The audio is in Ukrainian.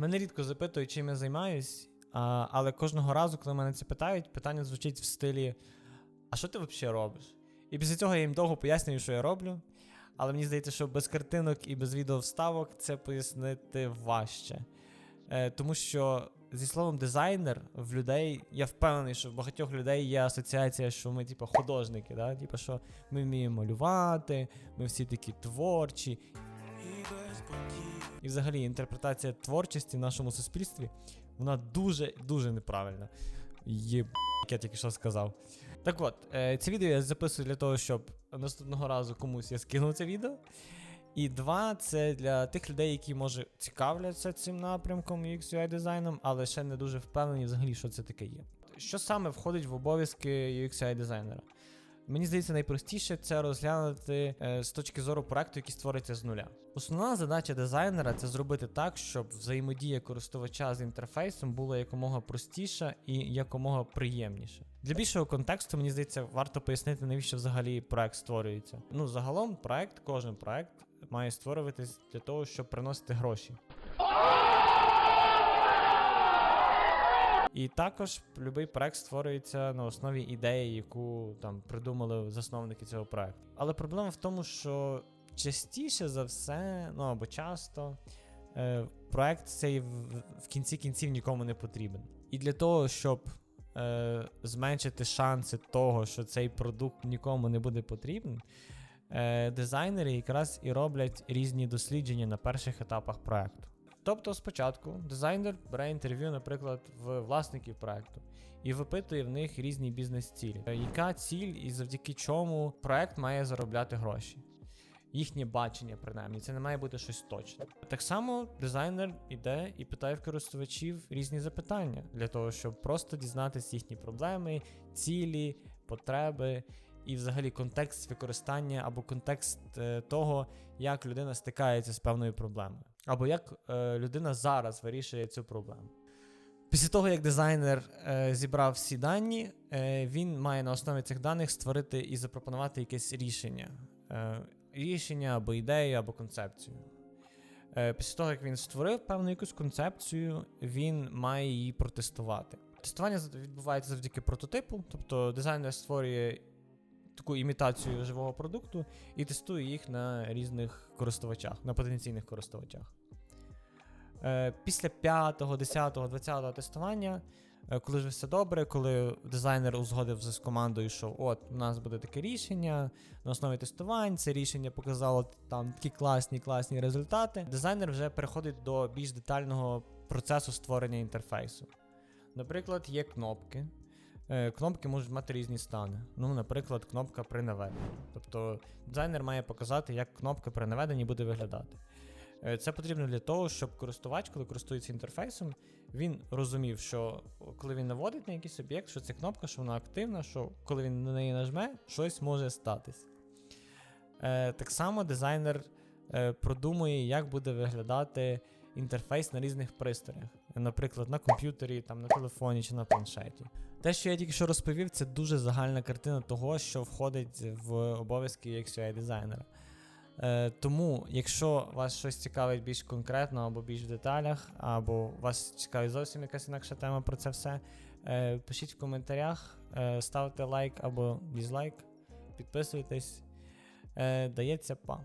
Мене рідко запитують, чим я займаюсь, а, але кожного разу, коли мене це питають, питання звучить в стилі: А що ти взагалі робиш? І після цього я їм довго пояснюю, що я роблю. Але мені здається, що без картинок і без відеовставок це пояснити важче. Е, тому що зі словом дизайнер в людей, я впевнений, що в багатьох людей є асоціація, що ми, типу, художники, да? типу, що ми вміємо малювати, ми всі такі творчі. І взагалі інтерпретація творчості в нашому суспільстві, вона дуже дуже неправильна. Є я тільки що сказав. Так от, е, це відео я записую для того, щоб наступного разу комусь я скинув це відео. І два, це для тих людей, які може цікавляться цим напрямком UX UI дизайном, але ще не дуже впевнені взагалі, що це таке є. Що саме входить в обов'язки UX UI дизайнера? Мені здається, найпростіше це розглянути е, з точки зору проекту, який створиться з нуля. Основна задача дизайнера це зробити так, щоб взаємодія користувача з інтерфейсом була якомога простіша і якомога приємніша. Для більшого контексту, мені здається, варто пояснити, навіщо взагалі проект створюється. Ну, загалом, проект, кожен проект має створюватись для того, щоб приносити гроші. І також будь-який проект створюється на основі ідеї, яку там придумали засновники цього проекту. Але проблема в тому, що частіше за все, ну або часто, е, проект цей в, в кінці кінців нікому не потрібен. І для того, щоб е, зменшити шанси того, що цей продукт нікому не буде потрібен, е, дизайнери якраз і роблять різні дослідження на перших етапах проекту. Тобто спочатку дизайнер бере інтерв'ю, наприклад, в власників проекту і випитує в них різні бізнес-цілі. Е, Яка ціль і завдяки чому проект має заробляти гроші? Їхнє бачення, принаймні, це не має бути щось точне. Так само дизайнер іде і питає в користувачів різні запитання для того, щоб просто дізнатися їхні проблеми, цілі, потреби і взагалі контекст використання або контекст е, того, як людина стикається з певною проблемою, або як е, людина зараз вирішує цю проблему. Після того, як дизайнер е, зібрав всі дані, е, він має на основі цих даних створити і запропонувати якесь рішення. Е, рішення або ідею, або концепцію. Е, після того, як він створив певну якусь концепцію, він має її протестувати. Тестування відбувається завдяки прототипу, тобто дизайнер створює таку імітацію живого продукту і тестує їх на різних користувачах, на потенційних користувачах. Е, Після 5, 10, 20 тестування, е, коли вже все добре, коли дизайнер узгодив з командою, що от у нас буде таке рішення на основі тестувань, це рішення показало там такі класні, класні результати. Дизайнер вже переходить до більш детального процесу створення інтерфейсу. Наприклад, є кнопки. Е, Кнопки можуть мати різні стани. Ну, наприклад, кнопка при наведенні. Тобто дизайнер має показати, як кнопка при наведенні буде виглядати. Е, Це потрібно для того, щоб користувач, коли користується інтерфейсом, він розумів, що коли він наводить на якийсь об'єкт, що це кнопка, що вона активна, що коли він на неї нажме, щось може статись. Е, Так само дизайнер продумує, як буде виглядати інтерфейс на різних пристроях, наприклад, на комп'ютері, там, на телефоні чи на планшеті. Те, що я тільки що розповів, це дуже загальна картина того, що входить в обов'язки UX UI дизайнера. Е, тому, якщо вас щось цікавить більш конкретно або більш в деталях, або вас цікавить зовсім якась інакша тема про це все, е, пишіть в коментарях, е, ставте лайк або дізлайк, підписуйтесь. Е, дається па.